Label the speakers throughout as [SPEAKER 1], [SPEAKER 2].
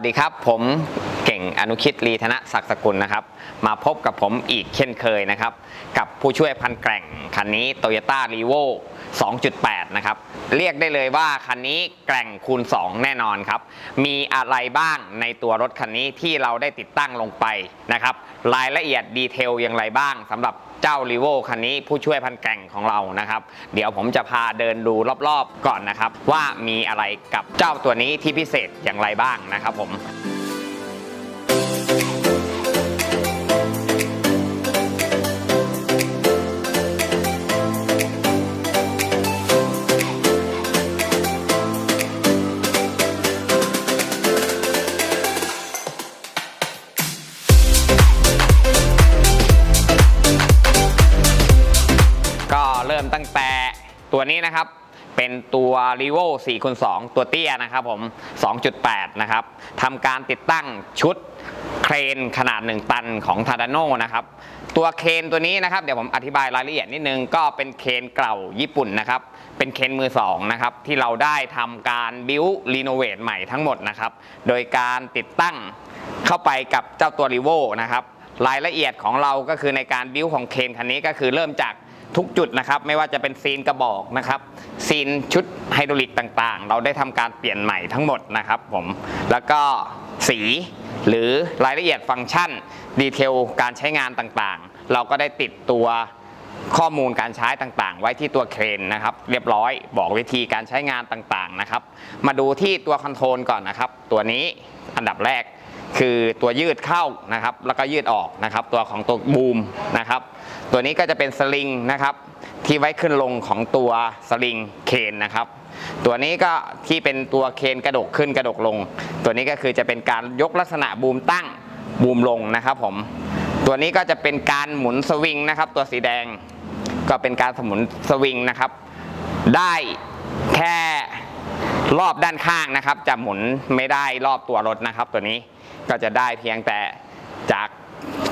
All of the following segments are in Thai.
[SPEAKER 1] วัสดีครับ ผมเก่งอนุคิดลีธนศักดิ์สกุลนะครับ มาพบกับผมอีกเช่นเคยนะครับ กับผู้ช่วยพันแกร่งคันนี้ Toyota r e v o 2.8 นะครับ เรียกได้เลยว่าคันนี้แกร่งคูณ 2 แน่นอนครับ มีอะไรบ้างในตัวรถคันนี้ที่เราได้ติดตั้งลงไปนะครับ รายละเอียดดีเทลอย่างไรบ้างสำหรับเจ้า r e v o คันนี้ผู้ช่วยพันแก่งของเรานะครับ เดี๋ยวผมจะพาเดินดูรอบๆก่อนนะครับ ว่ามีอะไรกับเจ้าตัวนี้ที่พิเศษอย่างไรบ้างนะครับผม นะครับ เป็นตัว r e v o 4คูณ2ตัวเตี้ยนะครับผม 2.8 นะครับทำการติดตั้งชุดเครนขนาด 1 ตันของ t a d a n o นะครับตัวเครนตัวนี้นะครับเดี๋ยวผมอธิบายรายละเอียดนิดนึงก็เป็นเครนเก่าญี่ปุ่นนะครับ เป็นเครนมือ2นะครับที่เราได้ทำการบิวรีโนเวทใหม่ทั้งหมดนะครับ โดยการติดตั้งเข้าไปกับเจ้าตัว r e v o นะครับรายละเอียดของเราก็คือในการบิวของเครนคันนี้ก็คือเริ่มจาก ทุกจุดนะครับ ไม่ว่าจะเป็นซีนกระบอกนะครับซีนชุดไฮดรอลิกต่างๆ เราได้ทำการเปลี่ยนใหม่ทั้งหมดนะครับผมแล้วก็สีหรือรายละเอียดฟังก์ชันดีเทลการใช้งานต่างๆ เราก็ได้ติดตัวข้อมูลการใช้ต่างๆ ไว้ที่ตัวเครนนะครับ เรียบร้อยบอกวิธีการใช้งานต่างๆนะครับ มาดูที่ตัวคอนโทรลก่อนนะครับ ตัวนี้อันดับแรกคือตัวยืดเข้านะครับ แล้วก็ยืดออกนะครับ ตัวของตัวบูมนะครับ ตัวนี้ก็จะเป็นสลิงนะครับ ที่ไว้ขึ้นลงของตัวสลิงเคนนะครับ ตัวนี้ก็ที่เป็นตัวเคนกระดกขึ้นกระดกลง ตัวนี้ก็คือจะเป็นการยกลักษณะบูมตั้งบูมลงนะครับผมตัวนี้ก็จะเป็นการหมุนสวิงนะครับ ตัวสีแดงก็เป็นการสมุนสวิงนะครับ ได้แค่รอบด้านข้างนะครับ จะหมุนไม่ได้รอบตัวรถนะครับ ตัวนี้ก็จะได้เพียงแต่จาก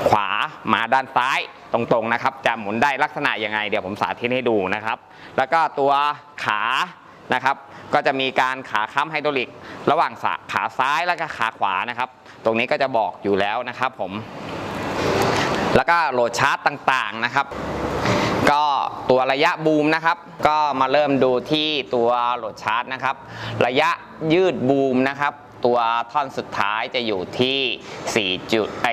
[SPEAKER 1] ขวามาด้านซ้ายตรงๆนะครับ จะหมุนได้ลักษณะยังไง เดี๋ยวผมสาธิตให้ดูนะครับ แล้วก็ตัวขานะครับ ก็จะมีการขาค้ำไฮดรอลิก ระหว่างขาซ้ายแล้วก็ขาขวานะครับ ตรงนี้ก็จะบอกอยู่แล้วนะครับผม แล้วก็โหลดชาร์จต่างๆนะครับ ก็ตัวระยะบูมนะครับ ก็มาเริ่มดูที่ตัวโหลดชาร์จนะครับ ระยะยืดบูมนะครับ ตัวท่อนสุดท้ายจะอยู่ที่4จุดไอ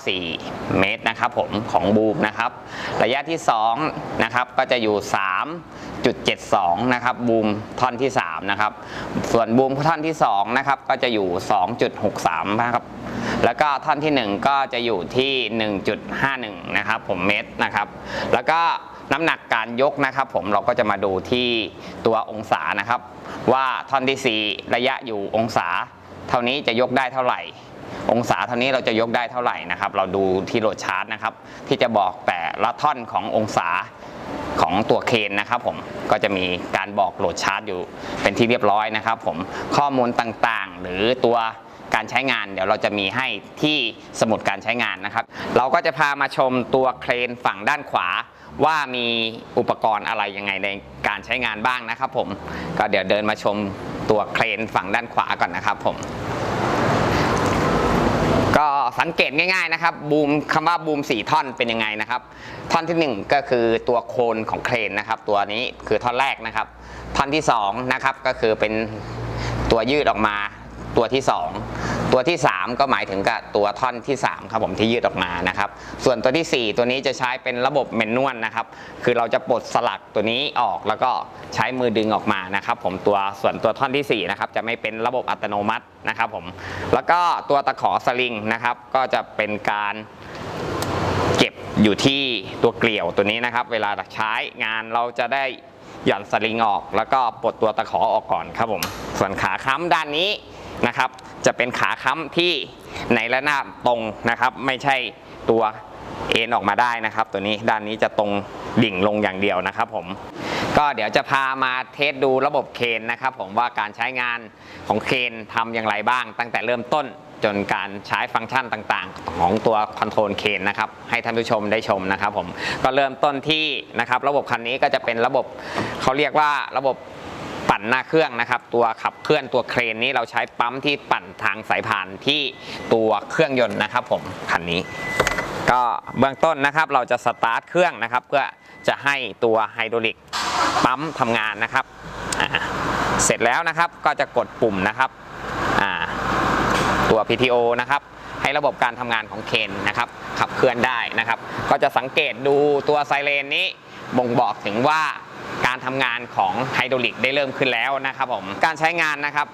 [SPEAKER 1] 4.94 เมตรนะครับผมของบูมนะครับ ระยะที่2นะครับก็จะอยู่ 3.72 นะครับบูมท่อนที่3นะครับส่วนบูมท่อนที่2นะครับก็จะอยู่ 2.63นะครับแล้วก็ท่อนที่ 1 ก็จะอยู่ที่ 1.51 นะครับผมเมตรนะครับ แล้วก็ น้ำหนักการยกนะครับ ผมเราก็จะมาดูที่ตัวองศานะครับ ว่าท่อนที่ 4 ระยะอยู่องศา เท่านี้จะยกได้เท่าไหร่ องศาเท่านี้เราจะยกได้เท่าไหร่นะครับ เราดูที่โหลดชาร์ตนะครับ ที่จะบอกแต่ละท่อนขององศาของตัวเคนนะครับผมก็จะมีการบอกโหลดชาร์จอยู่เป็นที่เรียบร้อยนะครับ ผมข้อมูลต่างๆ หรือตัวการใช้งาน เดี๋ยวเราจะมีให้ที่สมุดการใช้งานนะครับ เราก็จะพามาชมตัวเครนฝั่งด้านขวา ว่ามีอุปกรณ์อะไรยังไงในการใช้งานบ้างนะครับผม ก็เดี๋ยวเดินมาชมตัวเครนฝั่งด้านขวาก่อนนะครับผม ก็สังเกตง่าย ๆนะครับบูมคำว่าบูม4ท่อนเป็นยังไงนะครับ ท่อนทีหนึ่1 ก็คือตัวโคนของเครนนะครับ ตัวนี้คือท่อนแรกนะครับ ท่อนที่2นะครับก็คือเป็นตัวยืดออกมาตัวที่2 ตัวที่ 3 ก็หมายถึงกับตัวท่อนที่3ครับผมที่ยืดออกมานะครับ ส่วนตัวทีสี่ 4 ตัวนี้จะใช้เป็นระบบเมนนวลนะครับ คือเราจะปลดสลักตัวนี้ออกแล้วก็ใช้มือดึงออกมานะครับ ผมตัวส่วนตัวท่อนที่4นะครับจะไม่เป็นระบบอัตโนมัตินะครับผมแล้วก็ตัวตะขอสลิงนะครับ ก็จะเป็นการเก็บอยู่ที่ตัวเกลียวตัวนี้นะครับ เวลาใช้งานเราจะได้หย่อนสลิงออก แล้วก็ปลดตัวตะขอออกก่อนครับผมส่วนขาค้ำด้านนี้ นะครับ จะเป็นขาค้ำที่ในระนาบตรงนะครับ ไม่ใช่ตัวเอ็นออกมาได้นะครับ ตัวนี้ด้านนี้จะตรงดิ่งลงอย่างเดียวนะครับผมก็เดี๋ยวจะพามาเทสดูระบบเคนนะครับผมว่าการใช้งานของเคนทำอย่างไรบ้าง ตั้งแต่เริ่มต้นจนการใช้ฟังก์ชันต่างๆ ของตัวคอนโทรลเคนนะครับให้ท่านผู้ชมได้ชมนะครับผมก็เริ่มต้นที่นะครับระบบคันนี้ก็จะเป็นระบบเขาเรียกว่าระบบ ปั่นหน้าเครื่องนะครับ ตัวขับเคลื่อนตัวเครนนี้เราใช้ปั๊มที่ปั่นทางสายพานที่ตัวเครื่องยนต์นะครับผมคันนี้ ก็เบื้องต้นนะครับเราจะสตาร์ทเครื่องนะครับ เพื่อจะให้ตัวไฮดรอลิกปั๊มทำงานนะครับ เสร็จแล้วนะครับก็จะกดปุ่มนะครับตัว PTO นะครับให้ระบบการทำงานของเคนนะครับขับเคลื่อนได้นะครับ ก็จะสังเกตดูตัวไซเรนนี้บ่งบอกถึงว่า การทำงานของไฮดรอลิกได้เริ่มขึ้นแล้วนะครับผมการใช้งานนะครับ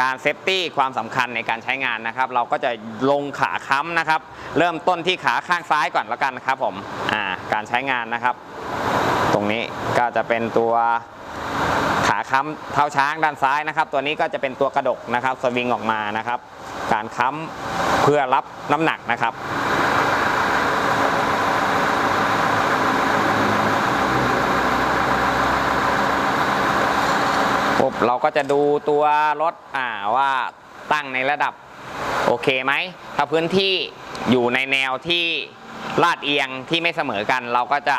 [SPEAKER 1] การเซฟตี้ความสำคัญในการใช้งานนะครับ เราก็จะลงขาค้ำนะครับ เริ่มต้นที่ขาข้างซ้ายก่อนแล้วกันนะครับผมอ่าการใช้งานนะครับ ตรงนี้ก็จะเป็นตัวขาค้ำเท้าช้างด้านซ้ายนะครับ ตัวนี้ก็จะเป็นตัวกระดกนะครับสวิงออกมานะครับ การค้ำเพื่อรับน้ำหนักนะครับ เราก็จะดูตัวรถอ่าว่าตั้งในระดับโอเคไหม ถ้าพื้นที่อยู่ในแนวที่ลาดเอียงที่ไม่เสมอกัน เราก็จะ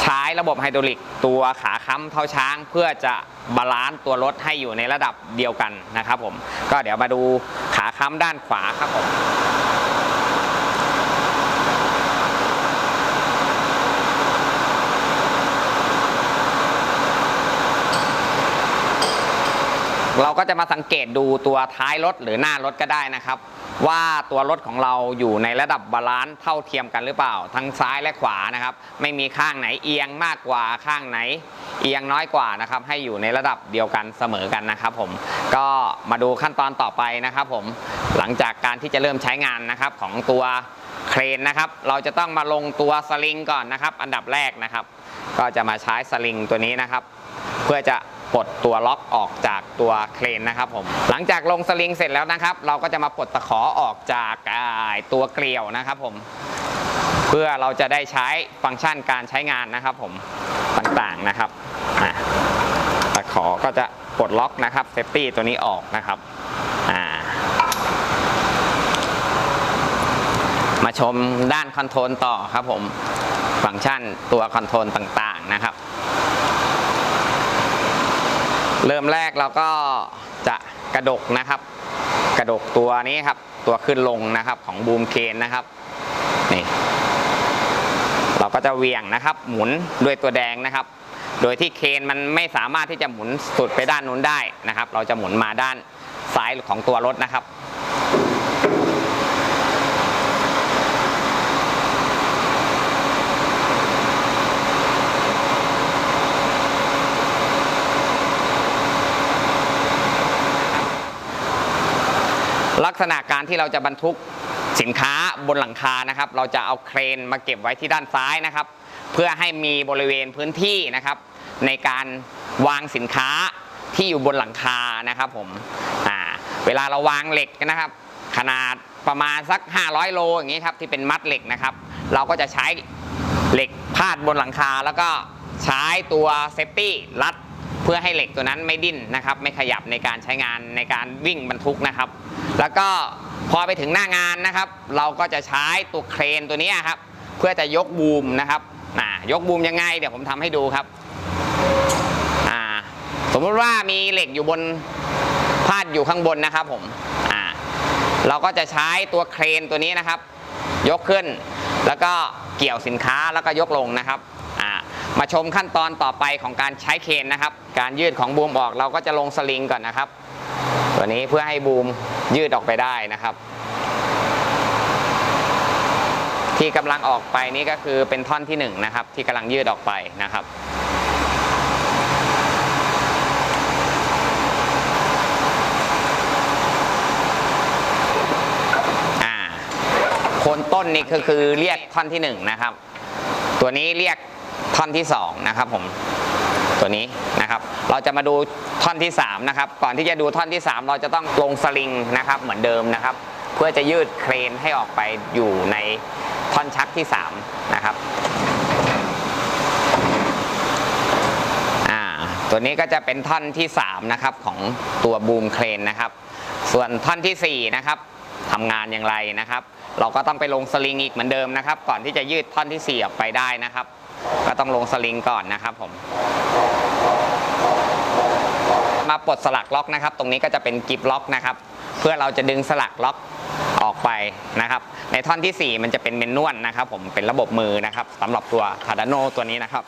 [SPEAKER 1] ใช้ระบบไฮดรอลิกตัวขาค้ำเท้าช้าง เพื่อจะบาลานซ์ตัวรถให้อยู่ในระดับเดียวกันนะครับผม ก็เดี๋ยวมาดูขาค้ำด้านขวาครับผม ก็จะมาสังเกตดูตัวท้ายรถหรือหน้ารถก็ได้นะครับ ว่าตัวรถของเราอยู่ในระดับบาลานซ์เท่าเทียมกันหรือเปล่า ทั้งซ้ายและขวานะครับ ไม่มีข้างไหนเอียงมากกว่าข้างไหน เอียงน้อยกว่านะครับ ให้อยู่ในระดับเดียวกันเสมอกันนะครับ ผมก็มาดูขั้นตอนต่อไปนะครับ ผมหลังจากการที่จะเริ่มใช้งานนะครับของตัวเครนนะครับ เราจะต้องมาลงตัวสลิงก่อนนะครับ อันดับแรกนะครับ ก็จะมาใช้สลิงตัวนี้นะครับ เพื่อจะ ปลดตัวล็อกออกจากตัวเครนนะครับผมหลังจากลงสลิงเสร็จแล้วนะครับ เราก็จะมาปลดตะขอออกจากตัวเกลียวนะครับผมเพื่อเราจะได้ใช้ฟังก์ชันการใช้งานนะครับผมต่างๆนะครับตะขอก็จะปลดล็อกนะครับเซฟตี้ตัวนี้ออกนะครับมาชมด้านคอนโทรลต่อครับผมฟังก์ชันตัวคอนโทรลต่างๆนะครับ เริ่มแรกเราก็จะกระดกนะครับ กระดกตัวนี้ครับ ตัวขึ้นลงนะครับของบูมเคนนะครับนี่เราก็จะเวียงนะครับ หมุนด้วยตัวแดงนะครับ โดยที่เคนมันไม่สามารถที่จะหมุนสุดไปด้านนู้นได้นะครับ เราจะหมุนมาด้านซ้ายของตัวรถนะครับ ลักษณะการที่เราจะบรรทุกสินค้าบนหลังคานะครับ เราจะเอาเครนมาเก็บไว้ที่ด้านซ้ายนะครับ เพื่อให้มีบริเวณพื้นที่นะครับ ในการวางสินค้าที่อยู่บนหลังคานะครับผมอ่าเวลาเราวางเหล็กนะครับ ขนาดประมาณสัก 500 โลอย่างนี้ครับที่เป็นมัดเหล็กนะครับ เราก็จะใช้เหล็กพาดบนหลังคา แล้วก็ใช้ตัวเซฟตี้รัด เพื่อให้เหล็กตัวนั้นไม่ดิ้นนะครับ ไม่ขยับในการใช้งานในการวิ่งบรรทุกนะครับ แล้วก็พอไปถึงหน้างานนะครับ เราก็จะใช้ตัวเครนตัวนี้ครับ เพื่อจะยกบูมนะครับอ่ายกบูมยังไงเดี๋ยวผมทำให้ดูครับสมมติว่ามีเหล็กอยู่บนพาดอยู่ข้างบนนะครับผมเราก็จะใช้ตัวเครนตัวนี้นะครับ ยกขึ้น แล้วก็เกี่ยวสินค้าแล้วก็ยกลงนะครับ มาชมขั้นตอนต่อไปของการใช้เคนนะครับ การยืดของบูมออกเราก็จะลงสลิงก่อนนะครับ ตัวนี้เพื่อให้บูมยืดออกไปได้นะครับ ที่กำลังออกไปนี่ก็คือเป็นท่อนที่หนึ่งนะครับ ที่กำลังยืดออกไปนะครับอ่าโคนต้นนี่ก็คือเรียกท่อนที่หนึ่งนะครับ ตัวนี้เรียก ท่อนที่สองนะครับผมตัวนี้นะครับ เราจะมาดูท่อนที่3นะครับ ก่อนที่จะดูท่อนที่ 3 เราจะต้องลงสลิงนะครับ เหมือนเดิมนะครับ เพื่อจะยืดเครนให้ออกไปอยู่ในท่อนชักที่3นะครับตัวนี้ก็จะเป็นท่อนที่ 3 นะครับของตัวบูมเครนนะครับ ส่วนท่อนทีสี่4นะครับทำงานอย่างไรนะครับ เราก็ต้องไปลงสลิงอีกเหมือนเดิมนะครับ ก่อนที่จะยืดท่อนที่ 4 ออกไปได้นะครับ ก็ต้องลงสลิงก่อนนะครับผม มาปลดสลักล็อกนะครับ ตรงนี้ก็จะเป็นกิฟล็อกนะครับ เพื่อเราจะดึงสลักล็อกออกไปนะครับ ในท่อนที่ 4 มันจะเป็นเมนนวลนะครับ ผมเป็นระบบมือนะครับสำหรับตัวคาร์ดโนตัวนี้นะครับ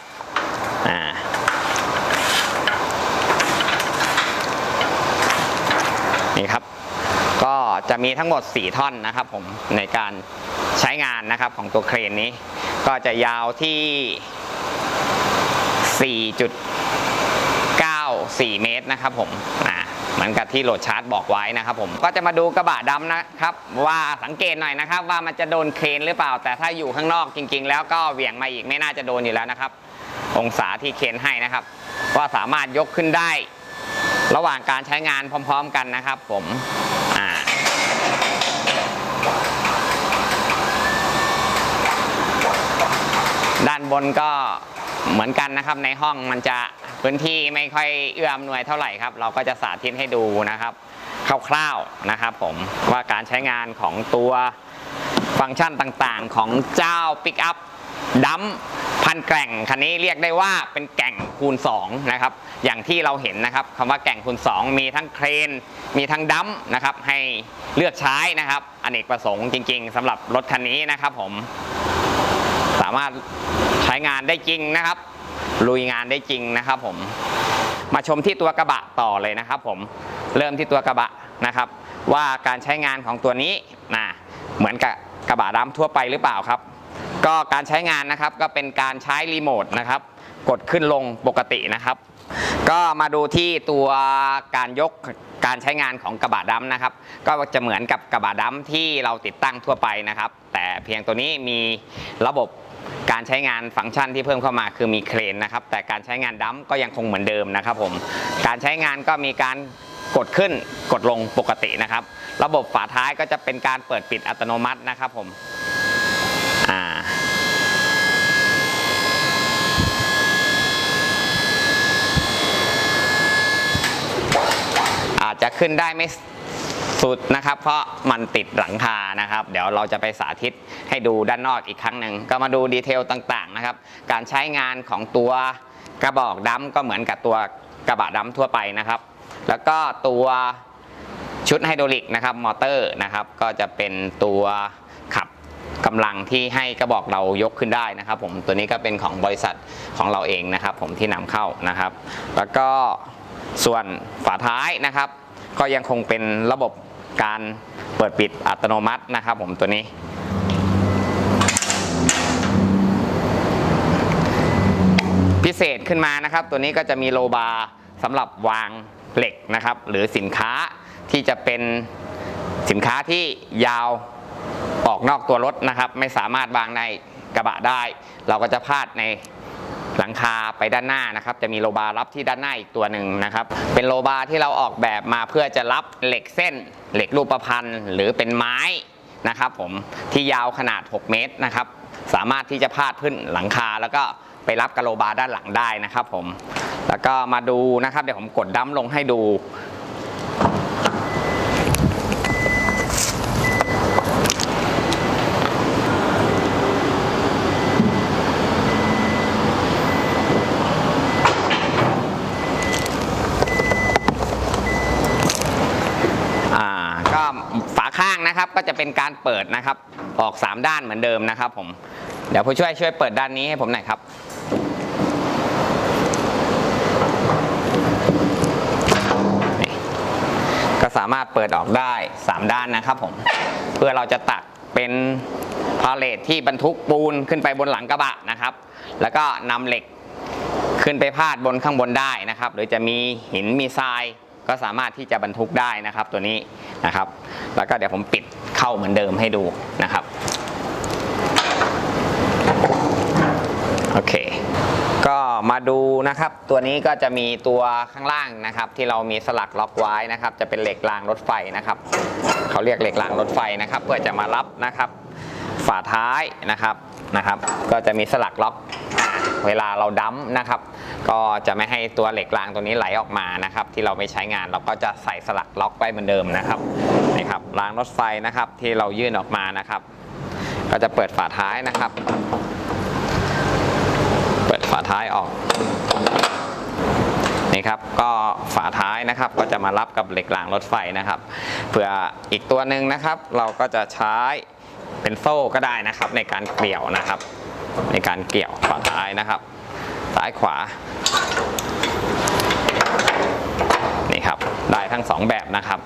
[SPEAKER 1] อ่านี่ครับ จะมีทั้งหมด 4 ท่อนนะครับผมในการใช้งานนะครับของตัวเครนนี้ ก็จะยาวที่ 4.94 เมตรนะครับผมอ่าเหมือนกับที่โหลดชาร์จบอกไว้นะครับผมก็จะมาดูกระบะดำนะครับว่าสังเกตหน่อยนะครับ ว่ามันจะโดนเครนหรือเปล่า แต่ถ้าอยู่ข้างนอกจริง ๆ แล้วก็เหวี่ยงมาอีกไม่น่าจะโดนอยู่แล้วนะครับ องศาที่เครนให้นะครับว่าสามารถยกขึ้นได้ ระหว่างการใช้งานพร้อม ๆ กันนะครับผมอ่า ด้าน บนก็เหมือนกันนะครับ ในห้องมันจะพื้นที่ไม่ค่อยเอื้ออำนวยเท่าไหร่ครับ เราก็จะสาธิตให้ดูนะครับคร่าวๆนะครับผมว่าการใช้งานของตัวฟังก์ชันต่างๆ ของเจ้าปิกอัพดัมพันแกร่งคันนี้เรียกได้ว่าเป็นแก่งคูณ2นะครับอย่างที่เราเห็นนะครับคำว่าแก่งคูณ 2 มีทั้งเครน มีทั้งดัมนะครับให้เลือกใช้นะครับอเนกประสงค์จริง ๆสำหรับรถคันนี้นะครับผมสามารถ ใช้งานได้จริงนะครับ ลุยงานได้จริงนะครับผม มาชมที่ตัวกระบะต่อเลยนะครับ ผม เริ่มที่ตัวกระบะนะครับ ว่าการใช้งานของตัวนี้นะเหมือนกับกระบะดำทั่วไปหรือเปล่าครับ ก็การใช้งานนะครับก็เป็นการใช้รีโมทนะครับ กดขึ้นลงปกตินะครับ ก็มาดูที่ตัวการยกการใช้งานของกระบะดำนะครับ ก็จะเหมือนกับกระบะดำที่เราติดตั้งทั่วไปนะครับ แต่เพียงตัวนี้มีระบบ การใช้งานฟังก์ชันที่เพิ่มเข้ามาคือมีเครนนะครับ แต่การใช้งานดัมก็ยังคงเหมือนเดิมนะครับผม การใช้งานก็มีการกดขึ้นกดลงปกตินะครับ ระบบฝาท้ายก็จะเป็นการเปิดปิดอัตโนมัตินะครับผมอ่าอาจจะขึ้นได้ไม่ สุดนะครับ เพราะมันติดหลังคานะครับ เดี๋ยวเราจะไปสาธิตให้ดูด้านนอกอีกครั้งหนึ่งก็มาดูดีเทลต่างๆนะครับ การใช้งานของตัวกระบอกดัมก็เหมือนกับตัวกระบะดัมทั่วไปนะครับ แล้วก็ตัวชุดไฮดรอลิกนะครับมอเตอร์นะครับก็จะเป็นตัวขับกำลังที่ให้กระบอกเรายกขึ้นได้นะครับ ผมตัวนี้ก็เป็นของบริษัทของเราเองนะครับ ผมที่นำเข้านะครับ แล้วก็ส่วนฝาท้ายนะครับ ก็ยังคงเป็นระบบ การเปิดปิดอัตโนมัตินะครับผมตัวนี้ พิเศษขึ้นมานะครับ ตัวนี้ก็จะมีโลบาร์สำหรับวางเหล็กนะครับ หรือสินค้าที่จะเป็นสินค้าที่ยาวออกนอกตัวรถนะครับ ไม่สามารถวางในกระบะได้ เราก็จะพาดใน หลังคาไปด้านหน้านะครับจะมีโลบาร์รับที่ด้านหน้าอีกตัวหนึ่งนะครับเป็นโลบาร์ที่เราออกแบบมาเพื่อจะรับเหล็กเส้น เหล็กรูปพันธ์หรือเป็นไม้นะครับผมที่ยาวขนาด 6 เมตรนะครับสามารถที่จะพาดขึ้นหลังคาแล้วก็ไปรับกะโลบาร์ด้านหลังได้นะครับผมแล้วก็มาดูนะครับเดี๋ยวผมกดดั้มลงให้ดู อ่าก็ฝาข้างนะครับก็จะ เป็นการเปิดนะครับ ออก 3 ด้านเหมือนเดิมนะครับผม เดี๋ยวผู้ช่วยช่วยเปิดด้านนี้ให้ผมหน่อยครับ ก็สามารถเปิดออกได้ 3 ด้านนะครับผม เพื่อเราจะตักเป็นพาเลทที่บรรทุกปูนขึ้นไปบนหลังกระบะนะครับ แล้วก็นำเหล็กขึ้นไปพาดบนข้างบนได้นะครับหรือจะมีหินมีทราย ก็สามารถที่จะบรรทุกได้นะครับตัวนี้นะครับ แล้วก็เดี๋ยวผมปิดเข้าเหมือนเดิมให้ดูนะครับโอเคก็มาดูนะครับ ตัวนี้ก็จะมีตัวข้างล่างนะครับ ที่เรามีสลักล็อกไว้นะครับ จะเป็นเหล็กรางรถไฟนะครับเขาเรียกเหล็กรางรถไฟนะครับ เพื่อจะมารับนะครับ ฝาท้ายนะครับนะครับ ก็จะมีสลักล็อกเวลาเราดั้มนะครับ ก็จะไม่ให้ตัวเหล็กรางตัวนี้ไหลออกมานะครับ ที่เราไม่ใช้งานเราก็จะใส่สลักล็อกไว้เหมือนเดิมนะครับนี่ครับรางรถไฟนะครับที่เรายื่นออกมานะครับ ก็จะเปิดฝาท้ายนะครับ เปิดฝาท้ายออกนี่ครับก็ฝาท้ายนะครับก็จะมารับกับเหล็กรางรถไฟนะครับ เพื่ออีกตัวหนึ่งนะครับ เราก็จะใช้เป็นโซ่ก็ได้นะครับ ในการเกี่ยวนะครับ ในการเกี่ยวฝาท้ายนะครับ ซ้ายขวา นี่ครับ ได้ทั้งสองแบบนะครับ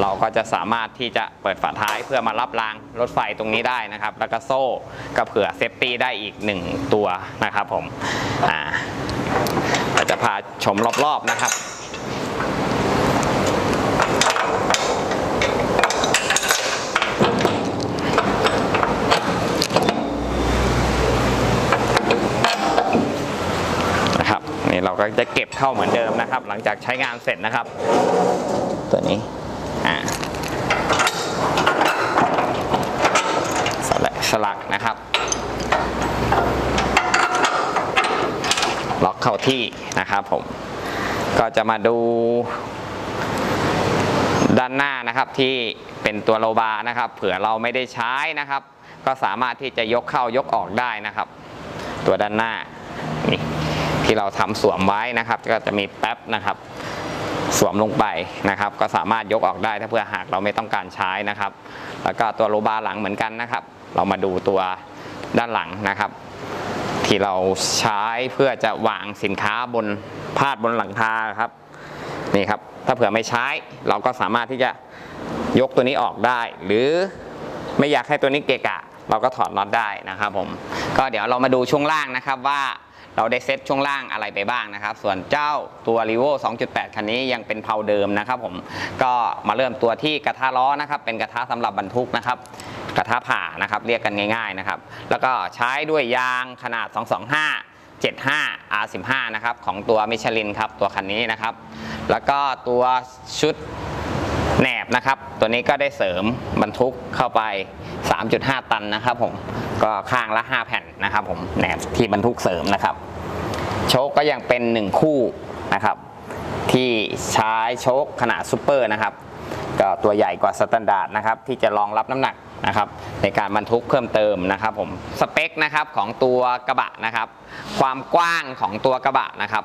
[SPEAKER 1] เราก็จะสามารถที่จะเปิดฝาท้ายเพื่อมารับรางรถไฟตรงนี้ได้นะครับ แล้วก็โซ่ก็เผื่อเซฟตี้ได้อีกหนึ่งตัวนะครับผม อ่าเราจะพาชมรอบๆนะครับ นะครับนี่ เราก็จะเก็บเข้าเหมือนเดิมนะครับ หลังจากใช้งานเสร็จนะครับ ตัวนี้อ่าสลักสลักนะครับล็อกเข้าที่นะครับผมก็จะมาดูด้านหน้านะครับที่เป็นตัวโลบาร์นะครับ เผื่อเราไม่ได้ใช้นะครับ ก็สามารถที่จะยกเข้ายกออกได้นะครับ ตัวด้านหน้า ที่เราทำสวมไว้นะครับ ก็จะมีแป๊บนะครับ สวมลงไปนะครับ ก็สามารถยกออกได้ถ้าเพื่อหากเราไม่ต้องการใช้นะครับ แล้วก็ตัวโลบาร์หลังเหมือนกันนะครับ เรามาดูตัวด้านหลังนะครับ ที่เราใช้เพื่อจะวางสินค้าบนพาดบนหลังคาครับนี่ครับ ถ้าเผื่อไม่ใช้ เราก็สามารถที่จะยกตัวนี้ออกได้ หรือไม่อยากให้ตัวนี้เกะกะ เราก็ถอดน็อตได้นะครับผม ก็เดี๋ยวเรามาดูช่วงล่างนะครับว่า เราได้เซ็ตช่วงล่างอะไรไปบ้างนะครับ ส่วนเจ้าตัว r e v o 2.8 คันนี้ยังเป็นเพาเดิมนะครับผมก็มาเริ่มตัวที่กระทะล้อนะครับ เป็นกระทะสำหรับบรรทุกนะครับ กระทะผ่านะครับ เรียกกันง่าย ๆนะครับ แล้วก็ใช้ด้วยยางขนาด 225 75 R15 นะครับของตัวมิชลินครับตัวคันนี้นะครับ แล้วก็ตัวชุดแหนบนะครับ ตัวนี้ก็ได้เสริมบรรทุกเข้าไป 3.5 ตันนะครับผมก็ข้างละ 5 แผ่นนะครับผมแหนบที่บรรทุกเสริมนะครับ โชคก็ยังเป็น 1 คู่นะครับ ที่ใช้โชคขนาดซูเปอร์นะครับก็ตัวใหญ่กว่าสแตนดาร์ดนะครับที่จะรองรับน้ำหนักนะครับ ในการบรรทุกเพิ่มเติมนะครับผมสเปคนะครับของตัวกระบะนะครับ ความกว้างของตัวกระบะนะครับ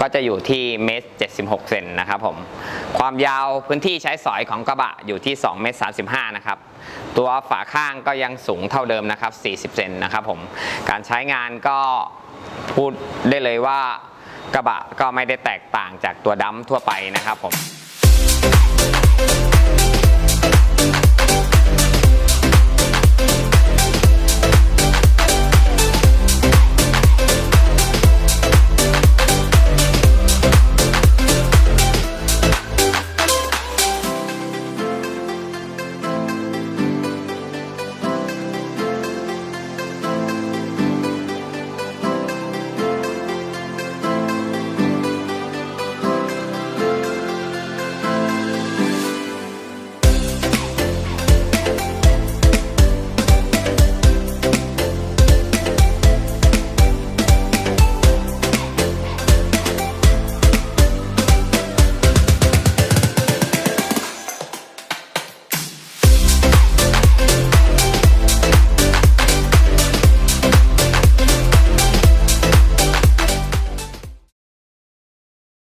[SPEAKER 1] ก็จะอยู่ที่เมตร76เซนนะครับผมความยาวพื้นที่ใช้สอยของกระบะอยู่ที่2เมตร35นะครับตัวฝาข้างก็ยังสูงเท่าเดิมนะครับ40เซนนะครับผมการใช้งานก็ พูดได้เลยว่ากระบะก็ไม่ได้แตกต่างจากตัวดัมทั่วไปนะครับผม